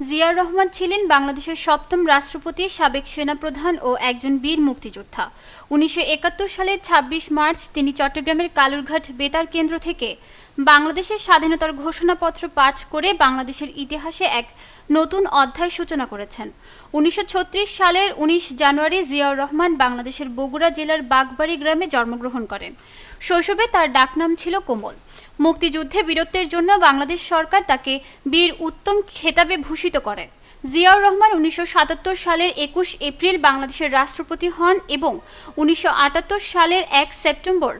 জিয়াউর রহমান ছিলেন বাংলাদেশের সপ্তম রাষ্ট্রপতি, সাবেক সেনাপ্রধান ও একজন বীর মুক্তিযোদ্ধা। উনিশশো একাত্তর সালের ২৬ মার্চ তিনি চট্টগ্রামের কালুরঘাট বেতার কেন্দ্র থেকে বাংলাদেশের স্বাধীনতার ঘোষণাপত্র পাঠ করে বাংলাদেশের ইতিহাসে এক নতুন অধ্যায় সূচনা করেছেন। উনিশশো ছত্রিশ সালের ১৯ জানুয়ারি জিয়াউর রহমান বাংলাদেশের বগুড়া জেলার বাগবাড়ি গ্রামে জন্মগ্রহণ করেন। শৈশবে তার ডাকনাম ছিল কোমল। মুক্তিযুদ্ধে বীরত্বের জন্য বাংলাদেশ সরকার তাকে বীর উত্তম খেতাবে ভূষিত করে। জিয়াউর রহমান উনিশশো সাতাত্তর সালের একুশ এপ্রিল বাংলাদেশের রাষ্ট্রপতি হন এবং উনিশশো আটাত্তর সালের এক সেপ্টেম্বর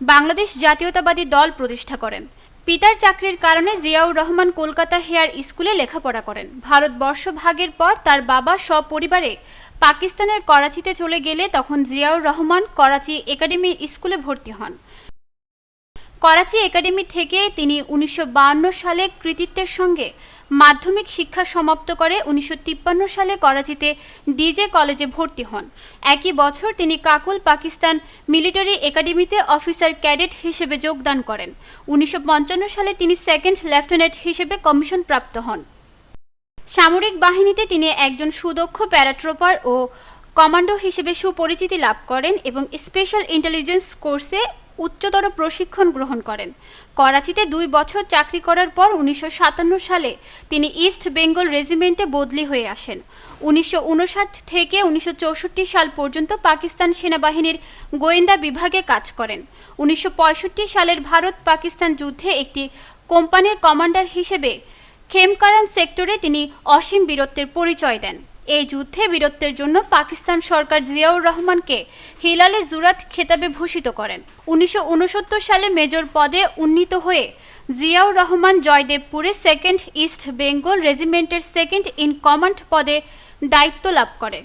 বাংলাদেশ জাতীয়তাবাদী দল প্রতিষ্ঠা করেন। পিতার চাকরির কারণে জিয়াউর রহমান কলকাতা হেয়ার স্কুলে লেখাপড়া করেন। ভারতবর্ষ ভাগের পর তার বাবা সপরিবারে পাকিস্তানের করাচিতে চলে গেলে তখন জিয়াউর রহমান করাচি একাডেমি স্কুলে ভর্তি হন। করাচি একাডেমি থেকে তিনি উনিশশো সালে কৃতিত্বের সঙ্গে মাধ্যমিক শিক্ষা সমাপ্ত করে উনিশশো তিপ্পান্ন সালে করাচিতে ডিজে কলেজে ভর্তি হন। একই বছর তিনি কাকুল পাকিস্তান মিলিটারি একাডেমিতে অফিসার ক্যাডেট হিসেবে যোগদান করেন। উনিশশো পঞ্চান্ন সালে তিনি সেকেন্ড লেফটেন্যান্ট হিসেবে কমিশন প্রাপ্ত হন। সামরিক বাহিনীতে তিনি একজন সুদক্ষ প্যারাট্রোপার ও কমান্ডো হিসেবে সুপরিচিতি লাভ করেন এবং স্পেশাল ইন্টেলিজেন্স কোর্সে উচ্চতর প্রশিক্ষণ গ্রহণ করেন। করাচিতে দুই বছর চাকরি করার পর উনিশশো সাতান্ন সালে তিনি ইস্ট বেঙ্গল রেজিমেন্টে বদলি হয়ে আসেন। উনিশশো উনষাট থেকে উনিশশো চৌষট্টি সাল পর্যন্ত পাকিস্তান সেনাবাহিনীর গোয়েন্দা বিভাগে কাজ করেন। উনিশশো পঁয়ষট্টি সালের ভারত পাকিস্তান যুদ্ধে একটি কোম্পানির কমান্ডার হিসেবে খেমকারান সেক্টরে তিনি অসীম বীরত্বের পরিচয় দেন। এই যুদ্ধে বীরত্বের জন্য পাকিস্তান সরকার জিয়াউর রহমানকে হিলালে জুরাত খেতাবে ভূষিত করেন। উনিশশো উনসত্তর সালে মেজর পদে উন্নীত হয়ে জিয়াউর রহমান জয়দেবপুরে সেকেন্ড ইস্ট বেঙ্গল রেজিমেন্টের সেকেন্ড ইন কমান্ড পদে দায়িত্ব লাভ করে।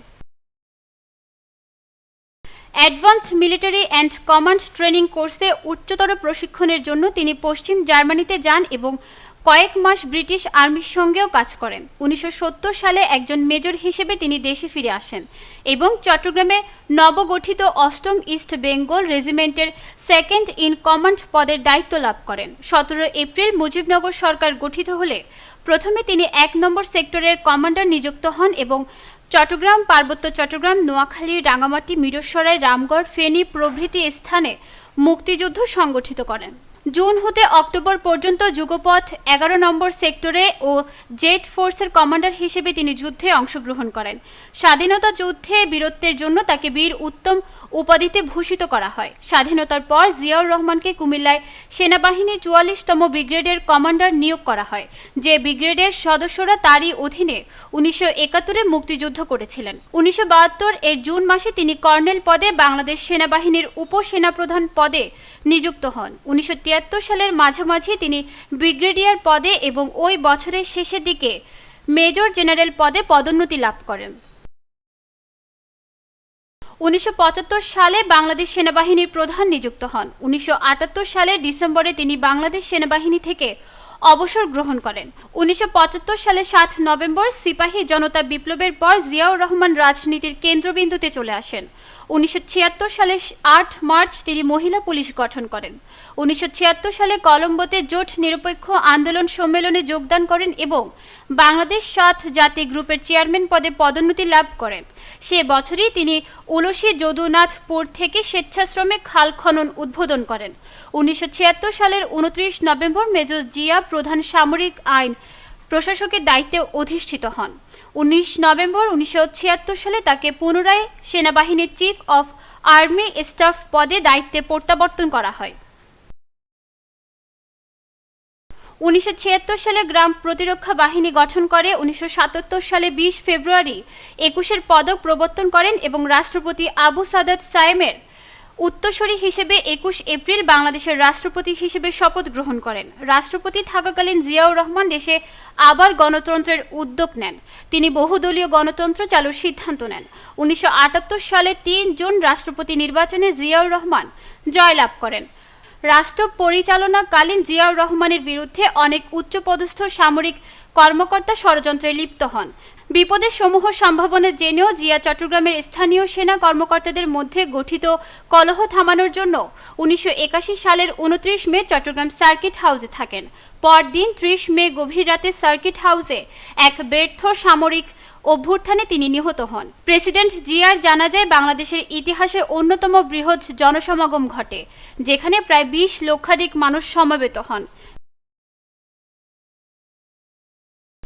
Advance military and command training কোর্সে উচ্চতর প্রশিক্ষণের জন্য তিনি পশ্চিম জার্মানিতে যান এবং কয়েক মাস ব্রিটিশ আর্মির সঙ্গেও কাজ করেন। উনিশশো সত্তর সালে একজন মেজর হিসেবে তিনি দেশে ফিরে আসেন এবং চট্টগ্রামে নবগঠিত অষ্টম ইস্ট বেঙ্গল রেজিমেন্টের সেকেন্ড ইন কমান্ড পদের দায়িত্ব লাভ করেন। সতেরো এপ্রিল মুজিবনগর সরকার গঠিত হলে প্রথমে তিনি এক নম্বর সেক্টরের কমান্ডার নিযুক্ত হন এবং চট্টগ্রাম পার্বত্য চট্টগ্রাম, নোয়াখালী রাঙামাটি মিরসরাই, রামগড়, ফেনী প্রভৃতি স্থানে মুক্তিযুদ্ধ সংগঠিত করেন। জুন হতে অক্টোবর পর্যন্ত যুগপথ এগারো নম্বর সেক্টরে ও জেট ফোর্সের কমান্ডার হিসেবে তিনি যুদ্ধে অংশগ্রহণ করেন। স্বাধীনতা যুদ্ধে বীরত্বের জন্য তাকে বীর উত্তম উপাধিতে ভূষিত করা হয়। স্বাধীনতার পর জিয়াউর রহমানকে কুমিল্লায় সেনাবাহিনীর চুয়াল্লিশতম ব্রিগেডের কমান্ডার নিয়োগ করা হয়। যে ব্রিগেডের সদস্যরা তারই অধীনে উনিশশো একাত্তরে মুক্তিযুদ্ধ করেছিলেন। উনিশশো বাহাত্তর এর জুন মাসে তিনি কর্নেল পদে বাংলাদেশ সেনাবাহিনীর উপসেনাপ্রধান পদে নিযুক্ত হন। উনিশশো তিয়াত্তর সালের মাঝামাঝি তিনি ব্রিগেডিয়ার পদে এবং ওই বছরের শেষের দিকে মেজর জেনারেল পদে পদোন্নতি লাভ করেন। উনিশশো পঁচাত্তর সালে বাংলাদেশ সেনাবাহিনীর প্রধান নিযুক্ত হন। উনিশশো আটাত্তর সালে ডিসেম্বরে তিনি বাংলাদেশ সেনাবাহিনী থেকে অবসর গ্রহণ করেন। উনিশশো পঁচাত্তর সালে সাত নভেম্বর সিপাহী জনতা বিপ্লবের পর জিয়াউর রহমান রাজনীতির কেন্দ্রবিন্দুতে চলে আসেন। উনিশশো ছিয়াত্তর সালে আট মার্চ তিনি মহিলা পুলিশ গঠন করেন। উনিশশো ছিয়াত্তর সালে কলম্বোতে জোট নিরপেক্ষ আন্দোলন সম্মেলনে যোগদান করেন এবং বাংলাদেশ সাত জাতি গ্রুপের চেয়ারম্যান পদে পদোন্নতি লাভ করেন। সে বছরই তিনি উলসি যদুনাথপুর থেকে স্বেচ্ছাশ্রমে খাল খনন উদ্বোধন করেন। উনিশশো ছিয়াত্তর সালের উনত্রিশ নভেম্বর মেজর জিয়া প্রধান সামরিক আইন প্রশাসকের দায়িত্বে অধিষ্ঠিত হন। উনিশ নভেম্বর উনিশশো ছিয়াত্তর সালে তাকে পুনরায় সেনাবাহিনীর চিফ অফ আর্মি স্টাফ পদে দায়িত্বে প্রত্যাবর্তন করা হয়। উনিশশো ছিয়াত্তর সালে গ্রাম প্রতিরক্ষা বাহিনী গঠন করে, উনিশশো সাতাত্তর সালে বিশ ফেব্রুয়ারি একুশের পদক প্রবর্তন করেন এবং রাষ্ট্রপতি আবু সাদাত সায়েমের উত্তরসূরি হিসেবে একুশ এপ্রিল বাংলাদেশের রাষ্ট্রপতি হিসেবে শপথ গ্রহণ করেন। রাষ্ট্রপতি থাকাকালীন জিয়াউর রহমান দেশে আবার গণতন্ত্রের উদ্যোগ নেন। তিনি বহুদলীয় গণতন্ত্র চালুর সিদ্ধান্ত নেন। উনিশশো আটাত্তর সালে তিন জুন রাষ্ট্রপতি নির্বাচনে জিয়াউর রহমান জয়লাভ করেন। রাষ্ট্র পরিচালনাকালীন জিয়াউর রহমানের বিরুদ্ধে অনেক উচ্চপদস্থ সামরিক কর্মকর্তা ষড়যন্ত্রে লিপ্ত হন। বিপদের সমূহ সম্ভাবনা জেনেও জিয়া চট্টগ্রামের স্থানীয় সেনা কর্মকর্তাদের মধ্যে গঠিত কলহ থামানোর জন্য উনিশশো একাশি সালের উনত্রিশ মে চট্টগ্রাম সার্কিট হাউসে থাকেন। পরদিন ত্রিশ মে গভীর রাতে সার্কিট হাউসে এক ব্যর্থ সামরিক অভ্যুত্থানে তিনি নিহত হন। প্রেসিডেন্ট জিয়ার জানাজায় বাংলাদেশের ইতিহাসে অন্যতম বৃহৎ জনসমাগম ঘটে, যেখানে প্রায় বিশ লক্ষাধিক মানুষ সমবেত হন।